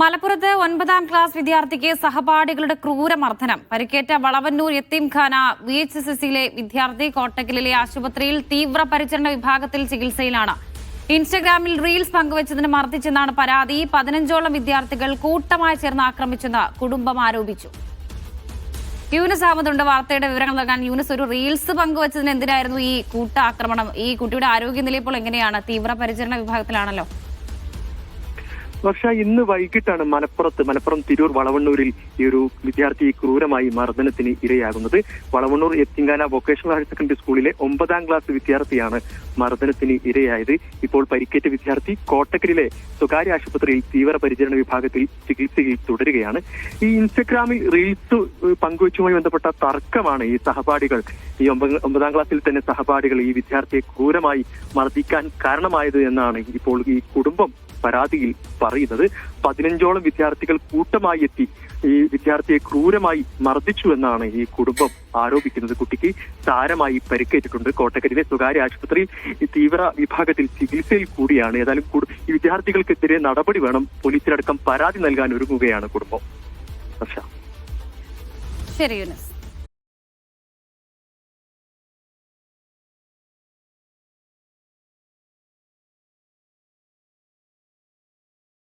മലപ്പുറത്ത് ഒൻപതാം ക്ലാസ് വിദ്യാർത്ഥിക്ക് സഹപാഠികളുടെ ക്രൂരമർദ്ദനം. പരിക്കേറ്റ Valavannur Yatheemkhana V H S എസിലെ വിദ്യാർത്ഥി കോട്ടക്കലിലെ ആശുപത്രിയിൽ തീവ്ര പരിചരണ വിഭാഗത്തിൽ ചികിത്സയിലാണ്. ഇൻസ്റ്റഗ്രാമിൽ റീൽസ് പങ്കുവച്ചതിന് മർദ്ദിച്ചെന്നാണ് പരാതി. പതിനഞ്ചോളം വിദ്യാർത്ഥികൾ കൂട്ടമായി ചേർന്ന് ആക്രമിച്ചെന്ന് കുടുംബം ആരോപിച്ചു. യൂനസ് അഹമ്മദുണ്ട്. വാർത്തയുടെ വിവരങ്ങൾ നൽകാൻ യൂനസ് ഒരു റീൽസ് പങ്കുവച്ചതിന് എന്തിനായിരുന്നു ഈ കൂട്ടാക്രമണം? ഈ കുട്ടിയുടെ ആരോഗ്യനില ഇപ്പോൾ എങ്ങനെയാണ്? തീവ്ര പരിചരണ വിഭാഗത്തിലാണല്ലോ. പക്ഷെ ഇന്ന് വൈകിട്ടാണ് മലപ്പുറത്ത് മലപ്പുറം തിരൂർ വളവണ്ണൂരിൽ ഈ ഒരു വിദ്യാർത്ഥി ക്രൂരമായി മർദ്ദനത്തിന് ഇരയാകുന്നത്. Valavannur Yatheemkhana vocational higher secondary സ്കൂളിലെ ഒമ്പതാം ക്ലാസ് വിദ്യാർത്ഥിയാണ് മർദ്ദനത്തിന് ഇരയായത്. ഇപ്പോൾ പരിക്കേറ്റ വിദ്യാർത്ഥി കോട്ടക്കലിലെ സ്വകാര്യ ആശുപത്രിയിൽ തീവ്രപരിചരണ വിഭാഗത്തിൽ ചികിത്സയിൽ തുടരുകയാണ്. ഈ ഇൻസ്റ്റഗ്രാമിൽ റീൽസ് പങ്കുവച്ചുമായി ബന്ധപ്പെട്ട തർക്കമാണ് ഈ സഹപാഠികൾ. ഈ ഒമ്പ- ഒമ്പതാം ക്ലാസ്സിൽ തന്നെ സഹപാഠികൾ ഈ വിദ്യാർത്ഥിയെ ക്രൂരമായി മർദ്ദിക്കാൻ കാരണമായത് എന്നാണ് ഇപ്പോൾ ഈ കുടുംബം പരാതിയിൽ പറയുന്നത് പതിനഞ്ചോളം വിദ്യാർത്ഥികൾ കൂട്ടമായി എത്തി. ഈ വിദ്യാർത്ഥിയെ ക്രൂരമായി മർദ്ദിച്ചു എന്നാണ് ഈ കുടുംബം ആരോപിക്കുന്നത്. കുട്ടിക്ക് സാരമായി പരിക്കേറ്റിട്ടുണ്ട്. കോട്ടക്കലിലെ സ്വകാര്യ ആശുപത്രിയിൽ തീവ്ര വിഭാഗത്തിൽ ചികിത്സയിൽ കൂടിയാണ്. ഏതായാലും ഈ വിദ്യാർത്ഥികൾക്കെതിരെ നടപടി വേണം. പോലീസിലടക്കം പരാതി നൽകാൻ ഒരുങ്ങുകയാണ് കുടുംബം. ശരി യൂനസ്.